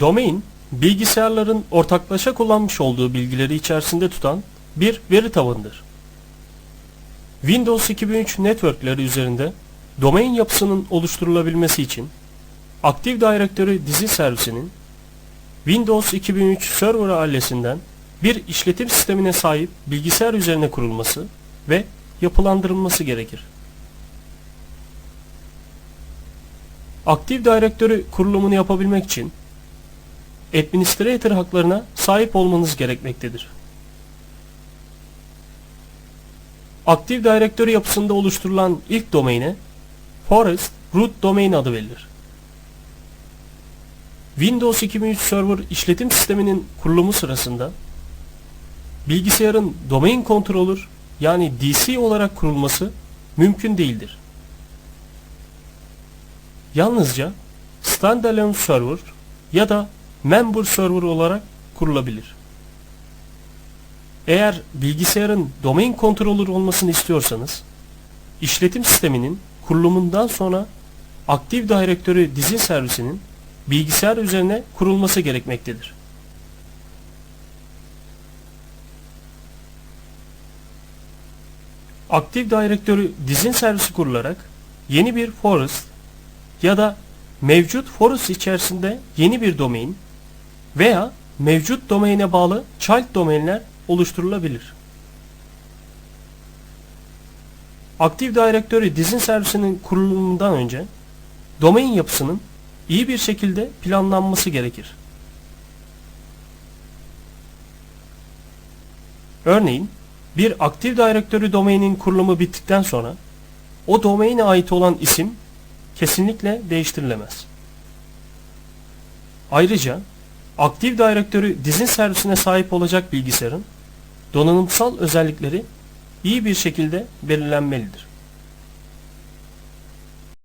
Domain, bilgisayarların ortaklaşa kullanmış olduğu bilgileri içerisinde tutan bir veri tabanıdır. Windows 2003 networkleri üzerinde domain yapısının oluşturulabilmesi için Active Directory dizi servisinin Windows 2003 Server ailesinden bir işletim sistemine sahip bilgisayar üzerine kurulması ve yapılandırılması gerekir. Active Directory kurulumunu yapabilmek için Administrator haklarına sahip olmanız gerekmektedir. Active Directory yapısında oluşturulan ilk domaine Forest Root Domain adı verilir. Windows 2003 Server işletim sisteminin kurulumu sırasında bilgisayarın domain controller yani DC olarak kurulması mümkün değildir. Yalnızca standalone server ya da member server olarak kurulabilir. Eğer bilgisayarın domain controller olmasını istiyorsanız işletim sisteminin kurulumundan sonra Active Directory dizi servisinin bilgisayar üzerine kurulması gerekmektedir. Active Directory dizin servisi kurularak yeni bir forest ya da mevcut forest içerisinde yeni bir domain veya mevcut domaine bağlı child domainler oluşturulabilir. Active Directory dizin servisinin kurulumundan önce domain yapısının iyi bir şekilde planlanması gerekir. Örneğin bir Active Directory domainin kurulumu bittikten sonra o domaine ait olan isim kesinlikle değiştirilemez. Ayrıca Active Directory dizin servisine sahip olacak bilgisayarın donanımsal özellikleri iyi bir şekilde belirlenmelidir.